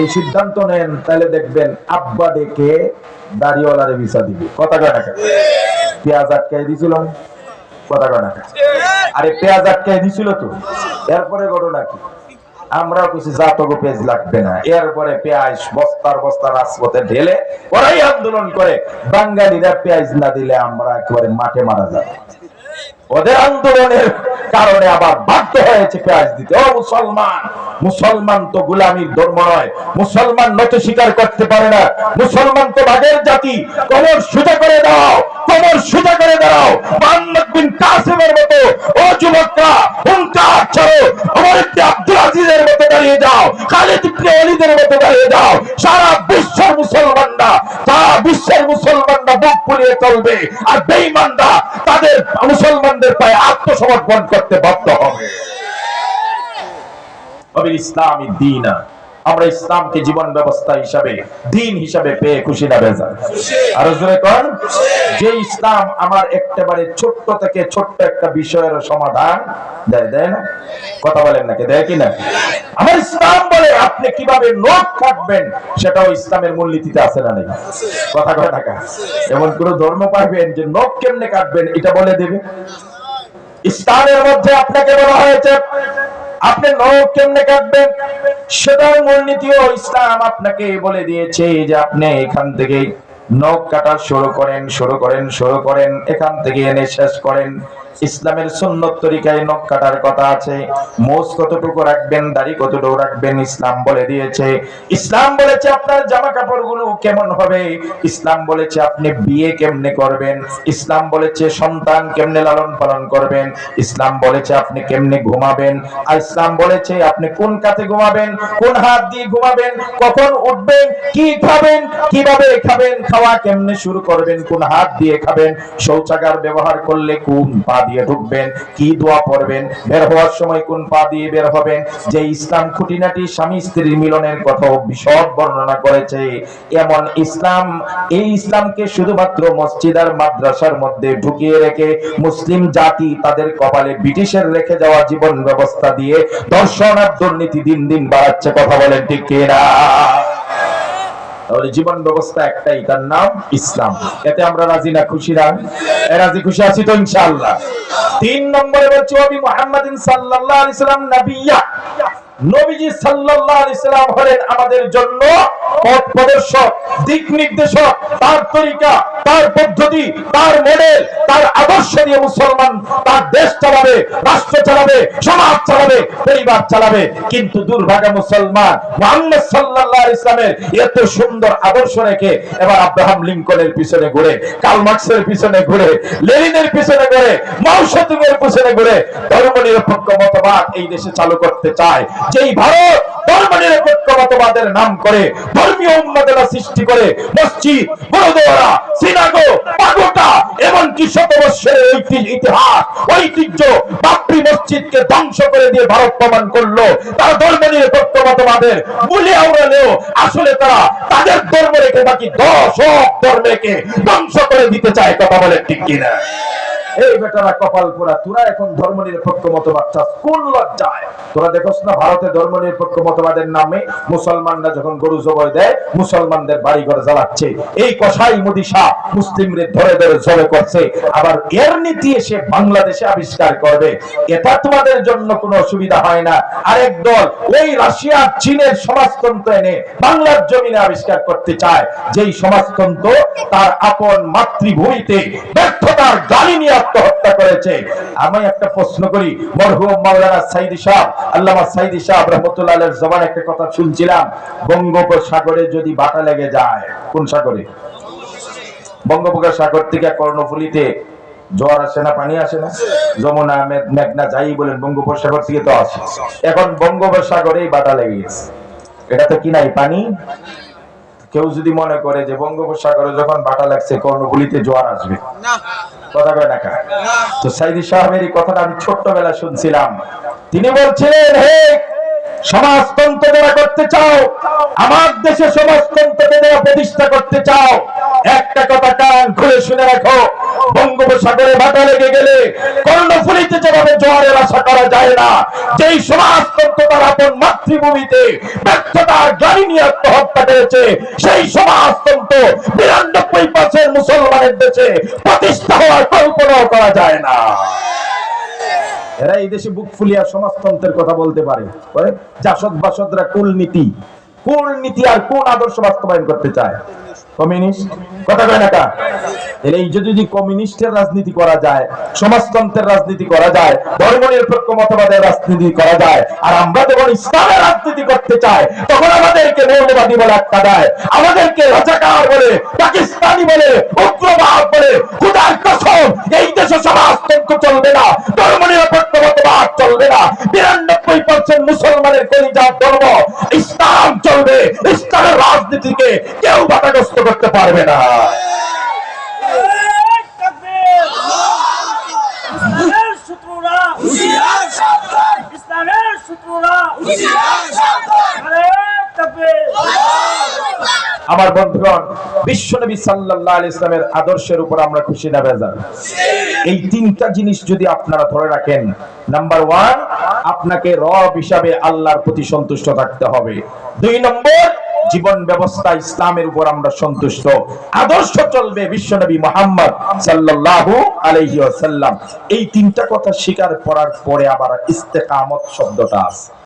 এই সিদ্ধান্ত নেন, তাহলে দেখবেন আব্বা ডেকে দাড়িওয়ালারে ভিসা দিবে। কথা কয় পেঁয়াজ আটকাই দিছিল। কথা কয় আরে পেঁয়াজ আটকাই দিছিল তো। এরপরে ঘটনা কি? আমরা কিছু জাতক পেঁয়াজ লাগবে না। এরপরে পেঁয়াজ বস্তার বস্তা রাজপথে ঢেলে ওরাই আন্দোলন করে, বাঙালিরা পেঁয়াজ না দিলে আমরা একেবারে মাঠে মারা যাব। ওদের আন্দোলনের কারণে আবার বাধ্য হয়েছে পেঁয়াজ দিতে। ও মুসলমান মুসলমান তো গুলামির ধর্ম নয়। মুসলমান নত স্বীকার করতে পারে না। মুসলমান তো বাগের জাতি। কবর সোজা করে দাও কবর সোজা করে দাও মোহাম্মদ বিন কাসিমের মতো, ও যুবকরা হুঙ্কার ছাড়ো। আমার একটি আব্দুল আজিজের মতো দাঁড়িয়ে যাও। খালিদ ইবনে ওয়ালিদের মতো দাঁড়িয়ে যাও। সারা বিশ্বের মুসলমানরা, সারা বিশ্বের মুসলমানরা বুক ফুলিয়ে চলবে আর বেঈমানরা তাদের মুসলমানদের পায়ে আত্মসমর্পণ করতে বাধ্য হবে। ইসলামী দিন আমরা ইসলামকে জীবন ব্যবস্থা হিসাবে দিন হিসাবে পেয়ে খুশি না বেজা আরও জোরে কর যে ইসলাম আমার একেবারে ছোট্ট থেকে ছোট্ট একটা বিষয়ের সমাধান দেয় দেয় না? কথা বলেন নাকি? দেয় কিনা আমার ইসলাম বলে আপনি কীভাবে নোট কাটবেন সেটাও ইসলামের মূলনীতিতে আছে না নেই? কথা কয় টাকা এমন কোন ধর্ম পাইবেন যে নোট কেমনে কাটবেন এটা বলে দেবে? ইসলামের মধ্যে আপনাকে বলা হয়েছে আপনি নখ কেমনে কাটবেন? সেটার মূলনীতিও ইসলাম আপনাকে বলে দিয়েছে যে আপনি এখান থেকে নখ কাটা শুরু করেন শুরু করেন শুরু করেন, এখান থেকে এনে শেষ করেন। ইসলামের সুন্নত তরিকায় নখ কাটার কথা আছে। মোজ কতটুকু রাখবেন, দাড়ি কতটুকু রাখবেন, ইসলাম বলে দিয়েছে। ইসলাম বলেছে আপনার জামা কাপড়গুলো কেমন হবে? ইসলাম বলেছে আপনি বিয়ে কেমনে করবেন? ইসলাম বলেছে সন্তান কেমনে লালন পালন করবেন? ইসলাম বলেছে আপনি কেমনে ঘুমাবেন? আর ইসলাম বলেছে আপনি কোন কাতে ঘুমাবেন? কোন হাত দিয়ে ঘুমাবেন? কখন উঠবেন? কি খাবেন? কীভাবে খাবেন? খাওয়া কেমনে শুরু করবেন? কোন হাত দিয়ে খাবেন? শৌচাগার ব্যবহার করলে কোন পা দিয়ে ঢুকবেন? কি দোয়া পড়বেন? বের হওয়ার সময় কোন পা দিয়ে বের হবেন? যে ইসলাম খুঁটিনাটি স্বামী স্ত্রীর মিলনের কথা বিশদ বর্ণনা করেছে। এমন ইসলাম, এই ইসলামকে শুধুমাত্র মসজিদ আর মাদ্রাসার মধ্যে ঢুকিয়ে রেখে মুসলিম জাতি তাদের কপালে ব্রিটিশের রেখে যাওয়া জীবন ব্যবস্থা দিয়ে দর্শন আর দুর্নীতি দিন দিন বাড়াচ্ছে। কথা বলেন ঠিক কিনা? তাহলে জীবন ব্যবস্থা একটাই, তার নাম ইসলাম। এতে আমরা রাজি না, খুশি না? রাজি, খুশি আছি তো ইনশাআল্লাহ। তিন নম্বরে বলছি আমি মুহাম্মাদিন সাল্লাল্লাহু আলাইহি সাল্লাম নবিয়্যা নবীজি সাল্লাল্লাহু আলাইহি সাল্লাম হলেন আমাদের জন্য পথ প্রদর্শক দিক নির্দেশক, তার তরিকা, তার পদ্ধতি, তার মডেল তার আদর্শ দিয়ে মুসলমান, তার দেশ চালাবে, রাষ্ট্র চালাবে, সমাজ চালাবে, পরিবার চালাবে। কিন্তু দুর্ভাগা মুসলমান, মুহাম্মদ আলাইহি ইসলামের এত সুন্দর আদর্শ রেখে এবার আব্রাহাম লিঙ্কনের পিছনে ঘুরে, কার্ল মার্কসের পিছনে ঘুরে, লেনিনের পিছনে ঘুরে মাও পিছনে ঘুরে ধর্মনিরপেক্ষ মতবাদ এই দেশে চালু করতে চায়। যেই ভারত মতবাদের নাম করে, ধর্মীয় উন্মাদনা সৃষ্টি করে, মসজিদ গুরুদ্বারা সিনাগো, পাগোটা, এমনকি শত বৎসরের ঐতিহ্য, ইতিহাস, ঐতিহ্য বাবরি মসজিদকে ধ্বংস করে দিয়ে ভারত প্রমাণ করল। তারা ধর্মনিরপেক্ষ মতবাদের বলে আওড়ালেও আসলে তারা তাদের ধর্ম রেখে বাকি দশ ধর্মকে ধ্বংস করে দিতে চায়, কথা বলে ঠিক কিনা? এই বেটারা কপাল পোড়া, তোরা এখন ধর্ম নিরপেক্ষ মতবাদ চাস। কোন লজ্জায়? তোরা দেখোস না ভারতে ধর্ম নিরপেক্ষ মতবাদের নামে মুসলমানরা যখন গরু জবাই দেয়, মুসলমানদের বাড়ি ঘর জ্বালাচ্ছে। এই কসাই মোদি শাহ মুসলিমদের ধরে ধরে জবে করছে। আবার এর নীতি এসে বাংলাদেশে আবিষ্কার করবে। এটা তোমাদের জন্য কোনো অসুবিধা হয় না। আরেক দল, ওই রাশিয়া, চীনের সমাজতন্ত্র এনে বাংলার জমিনে আবিষ্কার করতে চায়। যেই সমাজতন্ত্র তার আপন মাতৃভূমিতে ব্যর্থতার গালি নিয়ে আত্মহত্যা করেছে। আমি একটা প্রশ্ন করি, মরহুম মাওলানা সাইদি সাহ আল্লামা সাইদি সাহ রহমতুল্লাহ আলের জবান একটা কথা শুনছিলাম, বঙ্গোপসাগরে যদি বাটা লেগে যায়, কোন সাগরে? বঙ্গোপসাগর থেকে কর্ণফুলিতে জোয়ার আসে না, পানি আসে না? যমুনা মেঘনা, যাই বলেন, বঙ্গোপসাগর থেকে তো আসে। এখন বঙ্গোপসাগরেই বাটা লেগে গেছে। এটা তো কি নাই, পানি? কেউ যদি মনে করে যে বঙ্গোপসাগরে যখন বাটা লাগছে, কর্ণফুলিতে জোয়ার আসবে। কথা তো সাইদি সাহেবের কথাটা আমি ছোট্টবেলা শুনছিলাম। তিনি বলছিলেন, হে, সমাজতন্ত্র যারা করতে চাও, আমার দেশে প্রতিষ্ঠা করতে চাও, একটা কথা কান খুলে শুনে রাখো। বঙ্গোপসাগরে বাটা লেগে গেলে কর্ণফুলিতে যেভাবে জোয়ারের আশা করা যায় না, যেই সমাজতন্ত্র তার আপন মাতৃভূমিতে ব্যর্থতার গাড়ি নিয়ে করেছে, সেই সমাজতন্ত্র পার্সেন্ট মুসলমানের দেশে প্রতিষ্ঠা হওয়ার কল্পনাও করা যায় না। এরা এই দেশে বুক ফুলিয়া সমাজতন্ত্রের কথা বলতে পারে। জাসদ বাসদরা কুল নীতি কোন নীতি আর কোন আদর্শ বাস্তবায়ন করতে চায়? কমিউনিস্ট? কথা কয় না এই যদি কমিউনিস্টের রাজনীতি করা যায়, সমাজতন্ত্রের রাজনীতি করা যায় মতবাদের রাজনীতি করা যায়, আর আমরা যখন ইসলামের রাজনীতি করতে চাই, তখন আমাদেরকে মৌলবাদী বলে একটা দেয়। আমাদেরকে রাজাকার বলে, পাকিস্তানি বলে, উগ্রবাদ বলে, খুদার কসম, এই দেশে সমাজতন্ত্র চলবে না ধর্মনিরপেক্ষ মতবাদ চলবে না। বিরানব্বই পার্সেন্ট মুসলমানের ধর্ম চলবে ইসলামের রাজনীতিকে কেউ বাধাগ্রস্ত করতে পারবে না। আমার বন্ধুগণ, বিশ্বনবী সাল্লাল্লাহু আলাইহি ইসলামের আদর্শের উপর আমরা খুশি না বেজার। এই তিনটা জিনিস যদি আপনারা ধরে রাখেন নাম্বার ওয়ান আপনাকে রব হিসাবে আল্লাহর প্রতি সন্তুষ্ট থাকতে হবে। দুই নম্বর, জীবন ব্যবস্থা ইসলামের উপর আমরা সন্তুষ্ট। আদর্শ চলবে বিশ্বনবী মোহাম্মদ সাল্লাল্লাহু ওয়াসাল্লাম। এই তিনটা কথা স্বীকার করার পরে আবার ইস্তেকামত শব্দটা আছে।